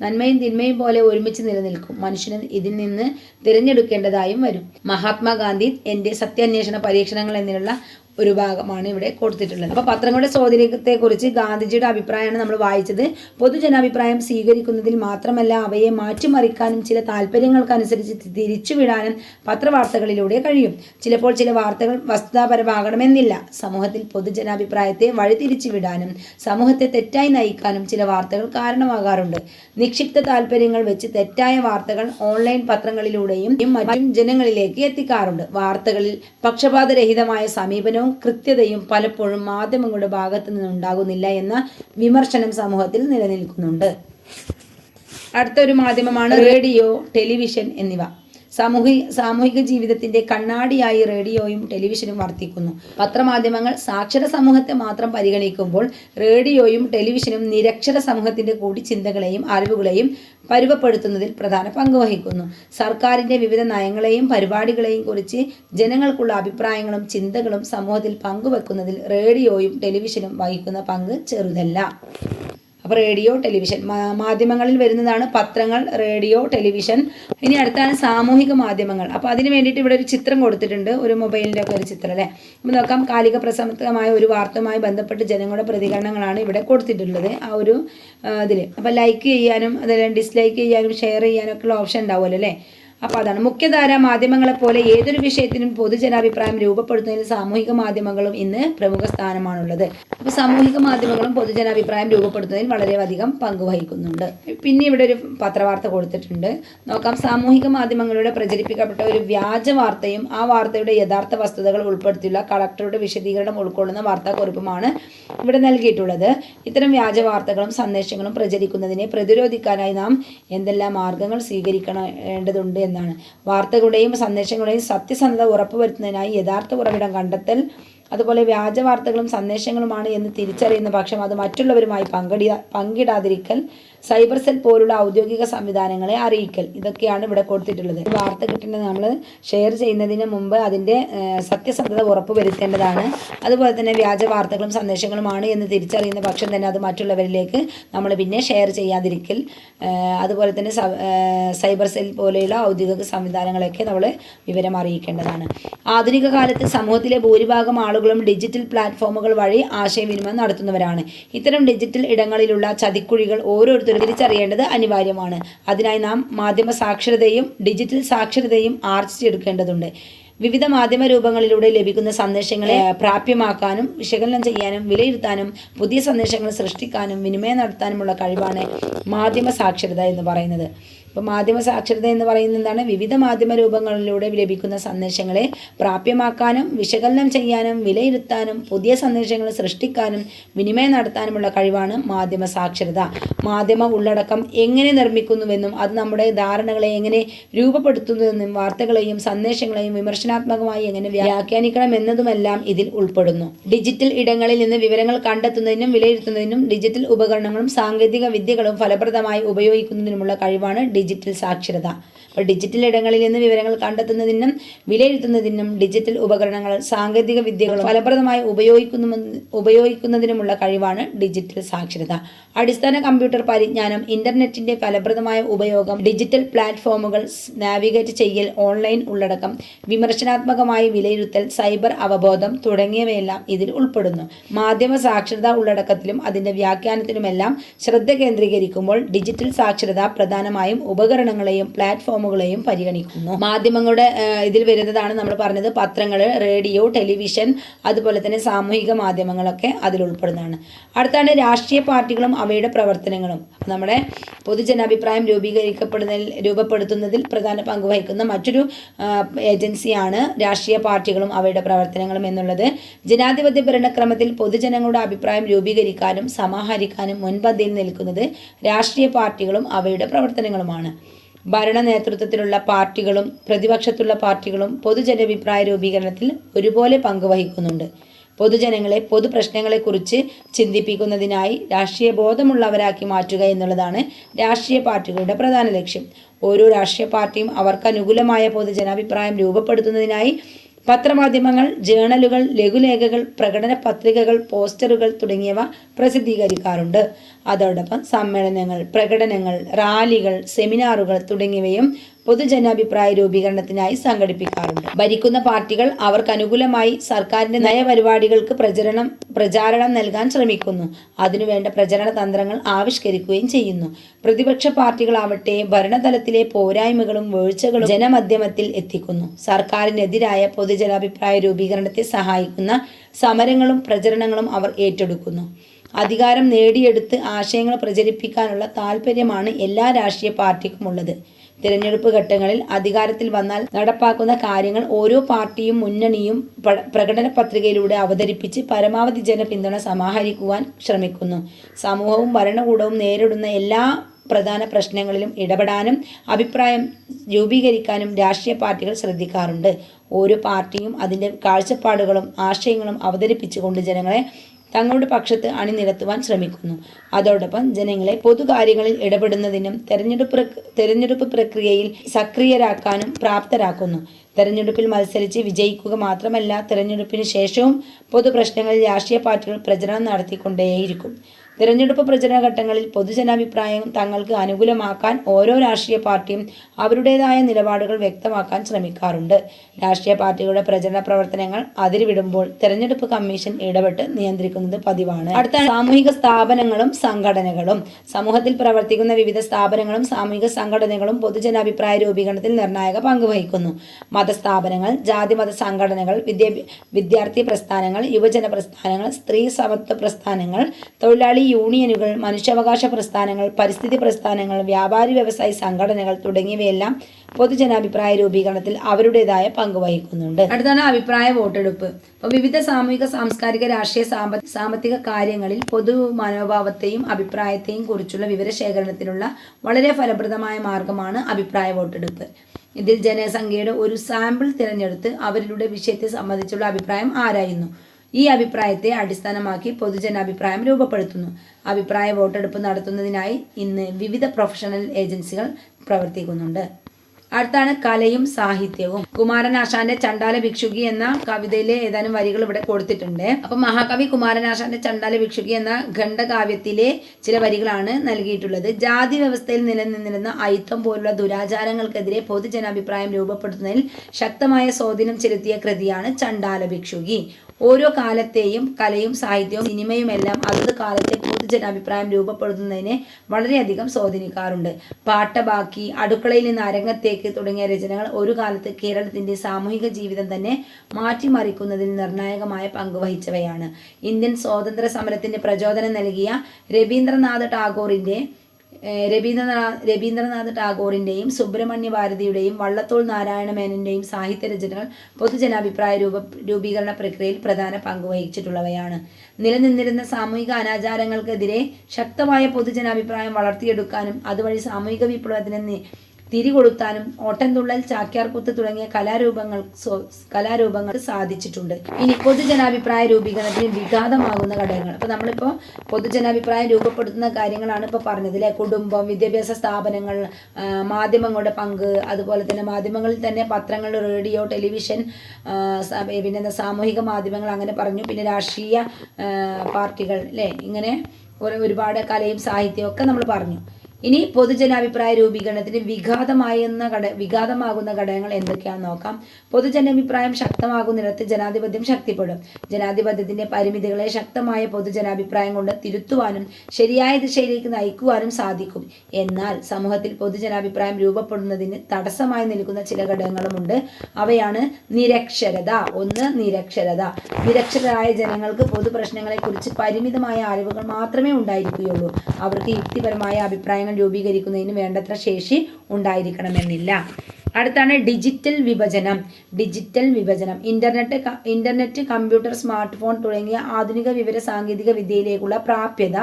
നന്മയും തിന്മയും പോലെ ഒരുമിച്ച് നിലനിൽക്കും. മനുഷ്യന് ഇതിൽ നിന്ന് തിരഞ്ഞെടുക്കേണ്ടതായും വരും. മഹാത്മാഗാന്ധി എന്റെ സത്യാന്വേഷണ പരീക്ഷണങ്ങൾ എന്നിലുള്ള ഒരു ഭാഗമാണ് ഇവിടെ കൊടുത്തിട്ടുള്ളത്. അപ്പോൾ പത്രങ്ങളുടെ സ്വാധീനത്തെ കുറിച്ച് ഗാന്ധിജിയുടെ അഭിപ്രായമാണ് നമ്മൾ വായിച്ചത്. പൊതുജനാഭിപ്രായം സ്വീകരിക്കുന്നതിൽ മാത്രമല്ല അവയെ മാറ്റിമറിക്കാനും ചില താല്പര്യങ്ങൾക്കനുസരിച്ച് തിരിച്ചുവിടാനും പത്രവാർത്തകളിലൂടെ കഴിയും. ചിലപ്പോൾ ചില വാർത്തകൾ വസ്തുതാപരമാകണമെന്നില്ല. സമൂഹത്തിൽ പൊതുജനാഭിപ്രായത്തെ വഴിതിരിച്ചുവിടാനും സമൂഹത്തെ തെറ്റായി നയിക്കാനും ചില വാർത്തകൾ കാരണമാകാറുണ്ട്. നിക്ഷിപ്ത താല്പര്യങ്ങൾ വെച്ച് തെറ്റായ വാർത്തകൾ ഓൺലൈൻ പത്രങ്ങളിലൂടെയും മറ്റും ജനങ്ങളിലേക്ക് എത്തിക്കാറുണ്ട്. വാർത്തകളിൽ പക്ഷപാതരഹിതമായ സമീപനവും കൃത്യതയും പലപ്പോഴും മാധ്യമങ്ങളുടെ ഭാഗത്തു നിന്നുണ്ടാകുന്നില്ല എന്ന വിമർശനം സമൂഹത്തിൽ നിലനിൽക്കുന്നുണ്ട്. അടുത്തൊരു മാധ്യമമാണ് റേഡിയോ ടെലിവിഷൻ എന്നിവ. സാമൂഹിക സാമൂഹിക ജീവിതത്തിന്റെ കണ്ണാടിയായി റേഡിയോയും ടെലിവിഷനും വർത്തിക്കുന്നു. പത്രമാധ്യമങ്ങൾ സാക്ഷര സമൂഹത്തെ മാത്രം പരിഗണിക്കുമ്പോൾ റേഡിയോയും ടെലിവിഷനും നിരക്ഷര സമൂഹത്തിന്റെ കൂടി ചിന്തകളെയും അറിവുകളെയും പരുവപ്പെടുത്തുന്നതിൽ പ്രധാന പങ്ക് വഹിക്കുന്നു. സർക്കാരിന്റെ വിവിധ നയങ്ങളെയും പരിപാടികളെയും കുറിച്ച് ജനങ്ങൾക്കുള്ള അഭിപ്രായങ്ങളും ചിന്തകളും സമൂഹത്തിൽ പങ്കുവെക്കുന്നതിൽ റേഡിയോയും ടെലിവിഷനും വഹിക്കുന്ന പങ്ക് ചെറുതല്ല. അപ്പോൾ റേഡിയോ ടെലിവിഷൻ. മാധ്യമങ്ങളിൽ വരുന്നതാണ് പത്രങ്ങൾ റേഡിയോ ടെലിവിഷൻ. ഇനി അടുത്താണ് സാമൂഹിക മാധ്യമങ്ങൾ. അപ്പോൾ അതിന് വേണ്ടിയിട്ട് ഇവിടെ ഒരു ചിത്രം കൊടുത്തിട്ടുണ്ട്. ഒരു മൊബൈലിന്റെ ഒക്കെ ഒരു ചിത്രം അല്ലേ? അപ്പോൾ നോക്കാം. കാലിക പ്രസക്തമായ ഒരു വാർത്തയുമായി ബന്ധപ്പെട്ട് ജനങ്ങളുടെ പ്രതികരണങ്ങളാണ് ഇവിടെ കൊടുത്തിട്ടുള്ളത്. ആ ഒരു ഇതിൽ അപ്പോൾ ലൈക്ക് ചെയ്യാനും അതുപോലെ ഡിസ്ലൈക്ക് ചെയ്യാനും ഷെയർ ചെയ്യാനും ഒക്കെ ഉള്ള ഓപ്ഷൻ ഉണ്ടാവുമല്ലോ അല്ലേ? അപ്പോൾ അതാണ് മുഖ്യധാര മാധ്യമങ്ങളെ പോലെ ഏതൊരു വിഷയത്തിനും പൊതുജനാഭിപ്രായം രൂപപ്പെടുത്തുന്നതിൽ സാമൂഹിക മാധ്യമങ്ങളും ഇന്ന് പ്രമുഖ സ്ഥാനമാണുള്ളത്. അപ്പോൾ സാമൂഹിക മാധ്യമങ്ങളും പൊതുജനാഭിപ്രായം രൂപപ്പെടുത്തുന്നതിൽ വളരെയധികം പങ്കുവഹിക്കുന്നുണ്ട് പിന്നെ ഇവിടെ ഒരു പത്രവാർത്ത കൊടുത്തിട്ടുണ്ട്. നോക്കാം. സാമൂഹിക മാധ്യമങ്ങളിലൂടെ പ്രചരിപ്പിക്കപ്പെട്ട ഒരു വ്യാജ വാർത്തയും ആ വാർത്തയുടെ യഥാർത്ഥ വസ്തുതകൾ ഉൾപ്പെടുത്തിയുള്ള കളക്ടറുടെ വിശദീകരണം ഉൾക്കൊള്ളുന്ന വാർത്താക്കുറിപ്പുമാണ് ഇവിടെ നൽകിയിട്ടുള്ളത്. ഇത്തരം വ്യാജ വാർത്തകളും സന്ദേശങ്ങളും പ്രചരിക്കുന്നതിനെ പ്രതിരോധിക്കാനായി നാം എന്തെല്ലാം മാർഗങ്ങൾ സ്വീകരിക്കേണ്ടതുണ്ട് എന്നാണ്. വാർത്തകളുടെയും സന്ദേശങ്ങളുടെയും സത്യസന്ധത ഉറപ്പുവരുത്തുന്നതിനായി യഥാർത്ഥ ഉറവിടം കണ്ടെത്തൽ അതുപോലെ വ്യാജ വാർത്തകളും സന്ദേശങ്ങളുമാണ് എന്ന് തിരിച്ചറിയുന്ന പക്ഷം അത് മറ്റുള്ളവരുമായി പങ്കിടി പങ്കിടാതിരിക്കൽ സൈബർ സെൽ പോലുള്ള ഔദ്യോഗിക സംവിധാനങ്ങളെ അറിയിക്കൽ. ഇതൊക്കെയാണ് ഇവിടെ കൊടുത്തിട്ടുള്ളത്. വാർത്ത കിട്ടുന്നത് നമ്മൾ ഷെയർ ചെയ്യുന്നതിന് മുമ്പ് അതിന്റെ സത്യസന്ധത ഉറപ്പ് വരുത്തേണ്ടതാണ് അതുപോലെ തന്നെ വ്യാജ വാർത്തകളും സന്ദേശങ്ങളുമാണ് എന്ന് തിരിച്ചറിയുന്ന പക്ഷം തന്നെ അത് മറ്റുള്ളവരിലേക്ക് നമ്മൾ പിന്നെ ഷെയർ ചെയ്യാതിരിക്കൽ. അതുപോലെ തന്നെ സൈബർ സെൽ പോലെയുള്ള ഔദ്യോഗിക സംവിധാനങ്ങളൊക്കെ നമ്മൾ വിവരം അറിയിക്കേണ്ടതാണ്. ആധുനിക കാലത്ത് സമൂഹത്തിലെ ഭൂരിഭാഗം ആളുകളും ഡിജിറ്റൽ പ്ലാറ്റ്ഫോമുകൾ വഴി ആശയവിനിമയം നടത്തുന്നവരാണ്. ഇത്തരം ഡിജിറ്റൽ ഇടങ്ങളിലുള്ള ചതിക്കുഴികൾ ഓരോരുത്തരും തിരിച്ചറിയേണ്ടത് അനിവാര്യമാണ്. അതിനായി നാം മാധ്യമ സാക്ഷരതയും ഡിജിറ്റൽ സാക്ഷരതയും ആർജിച്ചെടുക്കേണ്ടതുണ്ട് വിവിധ മാധ്യമ രൂപങ്ങളിലൂടെ ലഭിക്കുന്ന സന്ദേശങ്ങളെ പ്രാപ്യമാക്കാനും വിശകലനം ചെയ്യാനും വിലയിരുത്താനും പുതിയ സന്ദേശങ്ങൾ സൃഷ്ടിക്കാനും വിനിമയം നടത്താനുമുള്ള കഴിവാണ് മാധ്യമ സാക്ഷരത എന്ന് പറയുന്നത്. ഇപ്പോൾ മാധ്യമ സാക്ഷരത എന്ന് പറയുന്ന എന്താണ്? വിവിധ മാധ്യമ രൂപങ്ങളിലൂടെ ലഭിക്കുന്ന സന്ദേശങ്ങളെ പ്രാപ്യമാക്കാനും വിശകലനം ചെയ്യാനും വിലയിരുത്താനും പുതിയ സന്ദേശങ്ങൾ സൃഷ്ടിക്കാനും വിനിമയം നടത്താനുമുള്ള കഴിവാണ് മാധ്യമ സാക്ഷരത. മാധ്യമ ഉള്ളടക്കം എങ്ങനെ നിർമ്മിക്കുന്നുവെന്നും അത് നമ്മുടെ ധാരണകളെ എങ്ങനെ രൂപപ്പെടുത്തുന്നുവെന്നും വാർത്തകളെയും സന്ദേശങ്ങളെയും വിമർശനാത്മകമായി എങ്ങനെ വ്യാഖ്യാനിക്കണം എന്നതുമെല്ലാം ഇതിൽ ഉൾപ്പെടുന്നു. ഡിജിറ്റൽ ഇടങ്ങളിൽ നിന്ന് വിവരങ്ങൾ കണ്ടെത്തുന്നതിനും വിലയിരുത്തുന്നതിനും ഡിജിറ്റൽ ഉപകരണങ്ങളും സാങ്കേതിക വിദ്യകളും ഫലപ്രദമായി ഉപയോഗിക്കുന്നതിനുമുള്ള കഴിവാണ് ഡിജിറ്റൽ സാക്ഷരത അപ്പോൾ ഡിജിറ്റൽ ഇടങ്ങളിൽ നിന്ന് വിവരങ്ങൾ കണ്ടെത്തുന്നതിനും വിലയിരുത്തുന്നതിനും ഡിജിറ്റൽ ഉപകരണങ്ങൾ സാങ്കേതിക വിദ്യകളും ഫലപ്രദമായി ഉപയോഗിക്കുന്ന ഉപയോഗിക്കുന്നതിനുമുള്ള കഴിവാണ് ഡിജിറ്റൽ സാക്ഷരത. അടിസ്ഥാന കമ്പ്യൂട്ടർ പരിജ്ഞാനം ഇന്റർനെറ്റിന്റെ ഫലപ്രദമായ ഉപയോഗം ഡിജിറ്റൽ പ്ലാറ്റ്ഫോമുകൾ നാവിഗേറ്റ് ചെയ്യൽ ഓൺലൈൻ ഉള്ളടക്കം വിമർശനാത്മകമായി വിലയിരുത്തൽ സൈബർ അവബോധം തുടങ്ങിയവയെല്ലാം ഇതിൽ ഉൾപ്പെടുന്നു. മാധ്യമ സാക്ഷരത ഉള്ളടക്കത്തിലും അതിന്റെ വ്യാഖ്യാനത്തിലുമെല്ലാം ശ്രദ്ധ കേന്ദ്രീകരിക്കുമ്പോൾ ഡിജിറ്റൽ സാക്ഷരത പ്രധാനമായും ഉപകരണങ്ങളെയും പ്ലാറ്റ്ഫോമുകളെയും പരിഗണിക്കുന്നു. മാധ്യമങ്ങളുടെ ഇതിൽ വരുന്നതാണ് നമ്മൾ പറഞ്ഞത് പത്രങ്ങൾ റേഡിയോ ടെലിവിഷൻ അതുപോലെ തന്നെ സാമൂഹിക മാധ്യമങ്ങളൊക്കെ അതിൽ ഉൾപ്പെടുന്നതാണ്. അടുത്താണ് രാഷ്ട്രീയ പാർട്ടികളും അവയുടെ പ്രവർത്തനങ്ങളും. നമ്മുടെ പൊതുജനാഭിപ്രായം രൂപീകരിക്കപ്പെടുന്ന രൂപപ്പെടുത്തുന്നതിൽ പ്രധാന പങ്ക് വഹിക്കുന്ന മറ്റൊരു ഏജൻസിയാണ് രാഷ്ട്രീയ പാർട്ടികളും അവയുടെ പ്രവർത്തനങ്ങളും എന്നുള്ളത്. ജനാധിപത്യ ഭരണക്രമത്തിൽ പൊതുജനങ്ങളുടെ അഭിപ്രായം രൂപീകരിക്കാനും സമാഹരിക്കാനും മുൻപന്തിയിൽ നിൽക്കുന്നത് രാഷ്ട്രീയ പാർട്ടികളും അവയുടെ പ്രവർത്തനങ്ങളുമാണ്. ഭരണ നേതൃത്വത്തിലുള്ള പാർട്ടികളും പ്രതിപക്ഷത്തുള്ള പാർട്ടികളും പൊതുജനാഭിപ്രായ രൂപീകരണത്തിൽ ഒരുപോലെ പങ്കുവഹിക്കുന്നുണ്ട്. പൊതുജനങ്ങളെ പൊതുപ്രശ്നങ്ങളെക്കുറിച്ച് ചിന്തിപ്പിക്കുന്നതിനായി രാഷ്ട്രീയ ബോധമുള്ളവരാക്കി മാറ്റുക എന്നുള്ളതാണ് രാഷ്ട്രീയ പാർട്ടികളുടെ പ്രധാന ലക്ഷ്യം. ഓരോ രാഷ്ട്രീയ പാർട്ടിയും അവർക്ക് അനുകൂലമായ പൊതുജനാഭിപ്രായം രൂപപ്പെടുത്തുന്നതിനായി പത്രമാധ്യമങ്ങൾ ജേണലുകൾ ലഘുലേഖകൾ പ്രകടന പത്രികകൾ പോസ്റ്ററുകൾ തുടങ്ങിയവ പ്രസിദ്ധീകരിക്കാറുണ്ട്. അതോടൊപ്പം സമ്മേളനങ്ങൾ പ്രകടനങ്ങൾ റാലികൾ സെമിനാറുകൾ തുടങ്ങിയവയും പൊതുജനാഭിപ്രായ രൂപീകരണത്തിനായി സംഘടിപ്പിക്കാറുണ്ട്. ഭരിക്കുന്ന പാർട്ടികൾ അവർക്ക് അനുകൂലമായി സർക്കാരിന്റെ നയപരിപാടികൾക്ക് പ്രചരണം പ്രചാരണം നൽകാൻ ശ്രമിക്കുന്നു. അതിനുവേണ്ട പ്രചരണ തന്ത്രങ്ങൾ ആവിഷ്കരിക്കുകയും ചെയ്യുന്നു. പ്രതിപക്ഷ പാർട്ടികളാവട്ടെ ഭരണതലത്തിലെ പോരായ്മകളും വീഴ്ചകളും ജനമധ്യമത്തിൽ എത്തിക്കുന്നു. സർക്കാരിനെതിരായ പൊതുജനാഭിപ്രായ രൂപീകരണത്തെ സഹായിക്കുന്ന സമരങ്ങളും പ്രചരണങ്ങളും അവർ ഏറ്റെടുക്കുന്നു. അധികാരം നേടിയെടുത്ത് ആശയങ്ങൾ പ്രചരിപ്പിക്കാനുള്ള താല്പര്യമാണ് എല്ലാ രാഷ്ട്രീയ പാർട്ടിക്കും ഉള്ളത്. തിരഞ്ഞെടുപ്പ് ഘട്ടങ്ങളിൽ അധികാരത്തിൽ വന്നാൽ നടപ്പാക്കുന്ന കാര്യങ്ങൾ ഓരോ പാർട്ടിയും മുന്നണിയും പ്രകടന പത്രികയിലൂടെ അവതരിപ്പിച്ച് പരമാവധി ജനപിന്തുണ സമാഹരിക്കുവാൻ ശ്രമിക്കുന്നു. സമൂഹവും ഭരണകൂടവും നേരിടുന്ന എല്ലാ പ്രധാന പ്രശ്നങ്ങളിലും ഇടപെടാനും അഭിപ്രായം രൂപീകരിക്കാനും രാഷ്ട്രീയ പാർട്ടികൾ ശ്രദ്ധിക്കാറുണ്ട്. ഓരോ പാർട്ടിയും അതിന്റെ കാഴ്ചപ്പാടുകളും ആശയങ്ങളും അവതരിപ്പിച്ചുകൊണ്ട് ജനങ്ങളെ തങ്ങളുടെ പക്ഷത്ത് അണിനിരത്തുവാൻ ശ്രമിക്കുന്നു. അതോടൊപ്പം ജനങ്ങളെ പൊതുകാര്യങ്ങളിൽ ഇടപെടുന്നതിനും തെരഞ്ഞെടുപ്പ് തെരഞ്ഞെടുപ്പ് പ്രക്രിയയിൽ സക്രിയരാക്കാനും പ്രാപ്തരാക്കുന്നു. തെരഞ്ഞെടുപ്പിൽ മത്സരിച്ച് വിജയിക്കുക മാത്രമല്ല തെരഞ്ഞെടുപ്പിന് ശേഷവും പൊതുപ്രശ്നങ്ങളിൽ രാഷ്ട്രീയ പാർട്ടികൾ പ്രചരണം നടത്തിക്കൊണ്ടേയിരിക്കും. തിരഞ്ഞെടുപ്പ് പ്രചരണ ഘട്ടങ്ങളിൽ പൊതുജനാഭിപ്രായം തങ്ങൾക്ക് അനുകൂലമാക്കാൻ ഓരോ രാഷ്ട്രീയ പാർട്ടിയും അവരുടേതായ നിലപാടുകൾ വ്യക്തമാക്കാൻ ശ്രമിക്കാറുണ്ട്. രാഷ്ട്രീയ പാർട്ടികളുടെ പ്രചരണ പ്രവർത്തനങ്ങൾ അതിരുവിടുമ്പോൾ തെരഞ്ഞെടുപ്പ് കമ്മീഷൻ ഇടപെട്ട് നിയന്ത്രിക്കുന്നത് പതിവാണ്. അടുത്ത സാമൂഹിക സ്ഥാപനങ്ങളും സംഘടനകളും. സമൂഹത്തിൽ പ്രവർത്തിക്കുന്ന വിവിധ സ്ഥാപനങ്ങളും സാമൂഹിക സംഘടനകളും പൊതുജനാഭിപ്രായ രൂപീകരണത്തിൽ നിർണായക പങ്ക് വഹിക്കുന്നു. മതസ്ഥാപനങ്ങൾ ജാതിമത സംഘടനകൾ വിദ്യാർത്ഥി പ്രസ്ഥാനങ്ങൾ യുവജന പ്രസ്ഥാനങ്ങൾ സ്ത്രീ സമത്വ പ്രസ്ഥാനങ്ങൾ തൊഴിലാളി യൂണിയനുകൾ മനുഷ്യാവകാശ പ്രസ്ഥാനങ്ങൾ പരിസ്ഥിതി പ്രസ്ഥാനങ്ങൾ വ്യാപാരി വ്യവസായ സംഘടനകൾ തുടങ്ങിയവയെല്ലാം പൊതുജനാഭിപ്രായ രൂപീകരണത്തിൽ അവരുടേതായ പങ്ക് വഹിക്കുന്നുണ്ട്. അടുത്താണ് അഭിപ്രായ വോട്ടെടുപ്പ്. അപ്പോൾ വിവിധ സാമൂഹിക സാംസ്കാരിക രാഷ്ട്രീയ സാമ്പ സാമ്പത്തിക കാര്യങ്ങളിൽ പൊതു മനോഭാവത്തെയും അഭിപ്രായത്തെയും കുറിച്ചുള്ള വിവരശേഖരണത്തിനുള്ള വളരെ ഫലപ്രദമായ മാർഗമാണ് അഭിപ്രായ വോട്ടെടുപ്പ്. ഇതിൽ ജനസംഖ്യയുടെ ഒരു സാമ്പിൾ തിരഞ്ഞെടുത്ത് അവരുടെ വിഷയത്തെ സംബന്ധിച്ചുള്ള അഭിപ്രായം ആരായുന്നു? ഈ അഭിപ്രായത്തെ അടിസ്ഥാനമാക്കി പൊതുജനാഭിപ്രായം രൂപപ്പെടുത്തുന്നു. അഭിപ്രായ വോട്ടെടുപ്പ് നടത്തുന്നതിനായി ഇന്ന് വിവിധ പ്രൊഫഷണൽ ഏജൻസികൾ പ്രവർത്തിക്കുന്നുണ്ട്. അടുത്താണ് കലയും സാഹിത്യവും. കുമാരനാശാന്റെ ചണ്ടാല ഭിക്ഷുകി എന്ന കവിതയിലെ ഏതാനും വരികൾ ഇവിടെ കൊടുത്തിട്ടുണ്ട്. അപ്പൊ മഹാകവി കുമാരനാശാന്റെ ചണ്ടാല ഭിക്ഷുകി എന്ന ഖണ്ഡകാവ്യത്തിലെ ചില വരികളാണ് നൽകിയിട്ടുള്ളത്. ജാതി വ്യവസ്ഥയിൽ നിലനിന്നിരുന്ന അയിത്വം പോലുള്ള ദുരാചാരങ്ങൾക്കെതിരെ പൊതുജനാഭിപ്രായം രൂപപ്പെടുത്തുന്നതിൽ ശക്തമായ സ്വാധീനം ചെലുത്തിയ കൃതിയാണ് ചണ്ടാല ഭിക്ഷുകി. ഓരോ കാലത്തെയും കലയും സാഹിത്യവും സിനിമയും എല്ലാം അതത് കാലത്തെ പൊതുജനാഭിപ്രായം രൂപപ്പെടുത്തുന്നതിനെ വളരെയധികം സ്വാധീനിക്കാറുണ്ട്. പാട്ടബാക്കി അടുക്കളയിൽ നിന്ന് അരങ്ങത്തേക്ക് തുടങ്ങിയ രചനകൾ ഒരു കാലത്ത് കേരളത്തിന്റെ സാമൂഹിക ജീവിതം തന്നെ മാറ്റിമറിക്കുന്നതിൽ നിർണായകമായ പങ്ക് വഹിച്ചവയാണ്. ഇന്ത്യൻ സ്വാതന്ത്ര്യ സമരത്തിന്റെ പ്രചോദനം നൽകിയ രവീന്ദ്രനാഥ് ടാഗോറിന്റെ ഏഹ് രവീന്ദ്രനാഥ് രവീന്ദ്രനാഥ് ടാഗോറിന്റെയും സുബ്രഹ്മണ്യ ഭാരതിയുടെയും വള്ളത്തോൾ നാരായണ മേനന്റെയും സാഹിത്യ രചനകൾ പൊതുജനാഭിപ്രായ രൂപ രൂപീകരണ പ്രക്രിയയിൽ പ്രധാന പങ്ക് വഹിച്ചിട്ടുള്ളവയാണ്. നിലനിന്നിരുന്ന സാമൂഹിക അനാചാരങ്ങൾക്കെതിരെ ശക്തമായ പൊതുജനാഭിപ്രായം വളർത്തിയെടുക്കാനും അതുവഴി സാമൂഹിക വിപ്ലവത്തിന് തിരികൊളുത്താനും ഓട്ടംതുള്ളൽ ചാക്യാർകൂത്ത് തുടങ്ങിയ കലാരൂപങ്ങൾ കലാരൂപങ്ങൾ കലാരൂപങ്ങൾക്ക് സാധിച്ചിട്ടുണ്ട്. ഇനി പൊതുജനാഭിപ്രായ രൂപീകരണത്തിന് വിഘാതമാകുന്ന ഘടകങ്ങൾ. അപ്പോൾ നമ്മളിപ്പോൾ പൊതുജനാഭിപ്രായം രൂപപ്പെടുത്തുന്ന കാര്യങ്ങളാണ് ഇപ്പോൾ പറഞ്ഞത് അല്ലേ? കുടുംബം വിദ്യാഭ്യാസ സ്ഥാപനങ്ങൾ മാധ്യമങ്ങളുടെ പങ്ക് അതുപോലെ തന്നെ മാധ്യമങ്ങളിൽ തന്നെ പത്രങ്ങൾ റേഡിയോ ടെലിവിഷൻ പിന്നെ സാമൂഹിക മാധ്യമങ്ങൾ അങ്ങനെ പറഞ്ഞു. പിന്നെ രാഷ്ട്രീയ പാർട്ടികൾ അല്ലേ? ഇങ്ങനെ ഒരു- ഒരുപാട് കലയും സാഹിത്യവും ഒക്കെ നമ്മൾ പറഞ്ഞു. ഇനി പൊതുജനാഭിപ്രായ രൂപീകരണത്തിന് വിഘാതമായെന്ന ഘട വിഘാതമാകുന്ന ഘടകങ്ങൾ എന്തൊക്കെയാണെന്ന് നോക്കാം. പൊതുജനാഭിപ്രായം ശക്തമാകുന്നിടത്ത് ജനാധിപത്യം ശക്തിപ്പെടും. ജനാധിപത്യത്തിന്റെ പരിമിതികളെ ശക്തമായ പൊതുജനാഭിപ്രായം കൊണ്ട് തിരുത്തുവാനും ശരിയായ ദിശയിലേക്ക് നയിക്കുവാനും സാധിക്കും. എന്നാൽ സമൂഹത്തിൽ പൊതുജനാഭിപ്രായം രൂപപ്പെടുന്നതിന് തടസ്സമായി നിൽക്കുന്ന ചില ഘടകങ്ങളുമുണ്ട് അവയാണ് നിരക്ഷരത. ഒന്ന് നിരക്ഷരത. നിരക്ഷരരായ ജനങ്ങൾക്ക് പൊതുപ്രശ്നങ്ങളെക്കുറിച്ച് പരിമിതമായ അറിവുകൾ മാത്രമേ ഉണ്ടായിരിക്കുകയുള്ളൂ. അവർക്ക് യുക്തിപരമായ അഭിപ്രായങ്ങൾ രൂപീകരിക്കുന്നതിന് വേണ്ടത്ര ശേഷി ഉണ്ടായിരിക്കണമെന്നില്ല. അടുത്താണ് ഡിജിറ്റൽ വിഭജനം. ഡിജിറ്റൽ വിഭജനം. Internet internet computer smart phone തുടങ്ങിയ ആധുനിക വിവര സാങ്കേതിക വിദ്യയിലേക്കുള്ള പ്രാപ്യത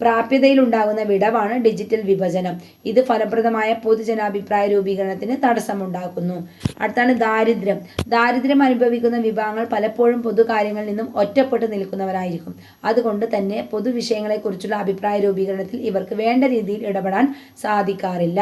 പ്രാപ്യതയിലുണ്ടാകുന്ന വിടവാണ് ഡിജിറ്റൽ വിഭജനം. ഇത് ഫലപ്രദമായ പൊതുജനാഭിപ്രായ രൂപീകരണത്തിന് തടസ്സമുണ്ടാക്കുന്നു. അടുത്താണ് ദാരിദ്ര്യം. ദാരിദ്ര്യം അനുഭവിക്കുന്ന വിഭാഗങ്ങൾ പലപ്പോഴും പൊതുകാര്യങ്ങളിൽ നിന്നും ഒറ്റപ്പെട്ട് നിൽക്കുന്നവരായിരിക്കും. അതുകൊണ്ട് തന്നെ പൊതുവിഷയങ്ങളെക്കുറിച്ചുള്ള അഭിപ്രായ രൂപീകരണത്തിൽ ഇവർക്ക് വേണ്ട രീതിയിൽ ഇടപെടാൻ സാധിക്കാറില്ല.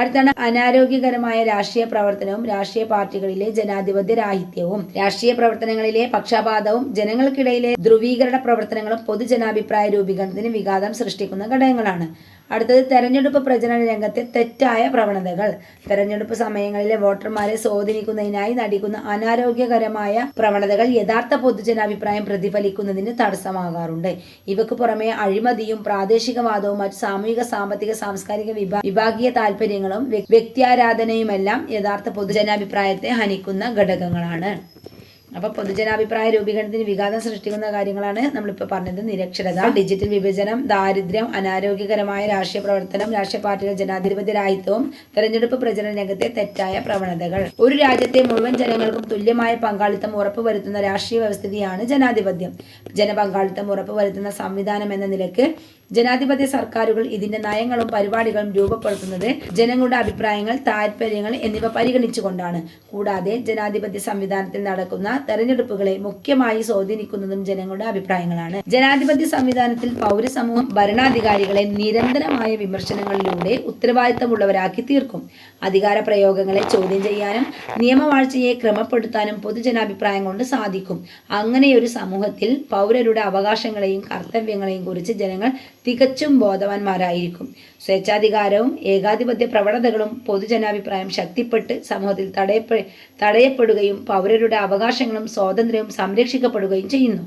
അടുത്താണ് അനാരോഗ്യകരമായ രാഷ്ട്രീയ പ്രവർത്തനവും രാഷ്ട്രീയ പാർട്ടികളിലെ ജനാധിപത്യ രാഹിത്യവും. രാഷ്ട്രീയ പ്രവർത്തനങ്ങളിലെ പക്ഷപാതവും ജനങ്ങൾക്കിടയിലെ ധ്രുവീകരണ പ്രവർത്തനങ്ങളും പൊതുജനാഭിപ്രായ രൂപീകരണത്തിന് വിഘാതം സൃഷ്ടിക്കുന്ന ഘടകങ്ങളാണ്. അടുത്തത് തെരഞ്ഞെടുപ്പ് പ്രചരണ രംഗത്തെ തെറ്റായ പ്രവണതകൾ. തെരഞ്ഞെടുപ്പ് സമയങ്ങളിലെ വോട്ടർമാരെ സ്വാധീനിക്കുന്നതിനായി നടിക്കുന്ന അനാരോഗ്യകരമായ പ്രവണതകൾ യഥാർത്ഥ പൊതുജനാഭിപ്രായം പ്രതിഫലിക്കുന്നതിന് തടസ്സമാകാറുണ്ട്. ഇവക്ക് പുറമെ അഴിമതിയും പ്രാദേശികവാദവും മറ്റ് സാമൂഹിക സാമ്പത്തിക സാംസ്കാരിക വിഭാ വിഭാഗീയ താല്പര്യങ്ങളും വ്യ- വ്യക്തിയാരാധനയുമെല്ലാം യഥാർത്ഥ പൊതുജനാഭിപ്രായത്തെ ഹനിക്കുന്ന ഘടകങ്ങളാണ്. അപ്പൊ പൊതുജനാഭിപ്രായ രൂപീകരണത്തിന് വിഘാതം സൃഷ്ടിക്കുന്ന കാര്യങ്ങളാണ് നമ്മളിപ്പോൾ പറഞ്ഞത്. നിരക്ഷരത ഡിജിറ്റൽ വിഭജനം ദാരിദ്ര്യം അനാരോഗ്യകരമായ രാഷ്ട്രീയ പ്രവർത്തനം രാഷ്ട്രീയ പാർട്ടികളുടെ ജനാധിപത്യ രാഹിത്യവും തെരഞ്ഞെടുപ്പ് പ്രചരണ രംഗത്തെ തെറ്റായ പ്രവണതകൾ. ഒരു രാജ്യത്തെ മുഴുവൻ ജനങ്ങൾക്കും തുല്യമായ പങ്കാളിത്തം ഉറപ്പുവരുത്തുന്ന രാഷ്ട്രീയ വ്യവസ്ഥിതിയാണ് ജനാധിപത്യം. ജനപങ്കാളിത്തം ഉറപ്പുവരുത്തുന്ന സംവിധാനം എന്ന നിലയ്ക്ക് ജനാധിപത്യ സർക്കാരുകൾ ഇതിന്റെ നയങ്ങളും പരിപാടികളും രൂപപ്പെടുത്തുന്നത് ജനങ്ങളുടെ അഭിപ്രായങ്ങൾ താൽപ്പര്യങ്ങൾ എന്നിവ പരിഗണിച്ചുകൊണ്ടാണ്. കൂടാതെ ജനാധിപത്യ സംവിധാനത്തിൽ നടക്കുന്ന തെരഞ്ഞെടുപ്പുകളെ മുഖ്യമായി സ്വാധീനിക്കുന്നതും ജനങ്ങളുടെ അഭിപ്രായങ്ങളാണ്. ജനാധിപത്യ സംവിധാനത്തിൽ പൗരസമൂഹം ഭരണാധികാരികളെ നിരന്തരമായ വിമർശനങ്ങളിലൂടെ ഉത്തരവാദിത്തമുള്ളവരാക്കി തീർക്കും. അധികാര പ്രയോഗങ്ങളെ ചോദ്യം ചെയ്യാനും നിയമവാഴ്ചയെ ക്രമപ്പെടുത്താനും പൊതുജനാഭിപ്രായം കൊണ്ട് സാധിക്കും. അങ്ങനെയൊരു സമൂഹത്തിൽ പൗരരുടെ അവകാശങ്ങളെയും കർത്തവ്യങ്ങളെയും കുറിച്ച് ജനങ്ങൾ തികച്ചും ബോധവാന്മാരായിരിക്കും. സ്വേച്ഛാധികാരവും ഏകാധിപത്യ പ്രവണതകളും പൊതുജനാഭിപ്രായം ശക്തിപ്പെട്ട് സമൂഹത്തിൽ തടയപ്പെ തടയപ്പെടുകയും പൗരരുടെ അവകാശങ്ങളും സ്വാതന്ത്ര്യവും സംരക്ഷിക്കപ്പെടുകയും ചെയ്യുന്നു.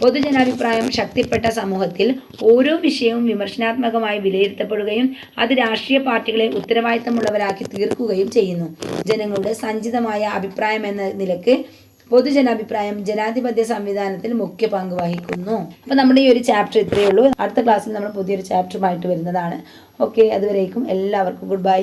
പൊതുജനാഭിപ്രായം ശക്തിപ്പെട്ട സമൂഹത്തിൽ ഓരോ വിഷയവും വിമർശനാത്മകമായി വിലയിരുത്തപ്പെടുകയും അത് രാഷ്ട്രീയ പാർട്ടികളെ ഉത്തരവാദിത്തമുള്ളവരാക്കി തീർക്കുകയും ചെയ്യുന്നു. ജനങ്ങളുടെ സഞ്ചിതമായ അഭിപ്രായം എന്ന നിലയ്ക്ക് പൊതുജനാഭിപ്രായം ജനാധിപത്യ സംവിധാനത്തിൽ മുഖ്യ പങ്ക് വഹിക്കുന്നു. അപ്പോൾ നമ്മുടെ ഈ ഒരു ചാപ്റ്റർ ഇത്രയേ ഉള്ളൂ. അടുത്ത ക്ലാസ്സിൽ നമ്മൾ പുതിയൊരു ചാപ്റ്ററുമായിട്ട് വരുന്നതാണ്. ഓക്കെ അതുവരേക്കും എല്ലാവർക്കും ഗുഡ് ബൈ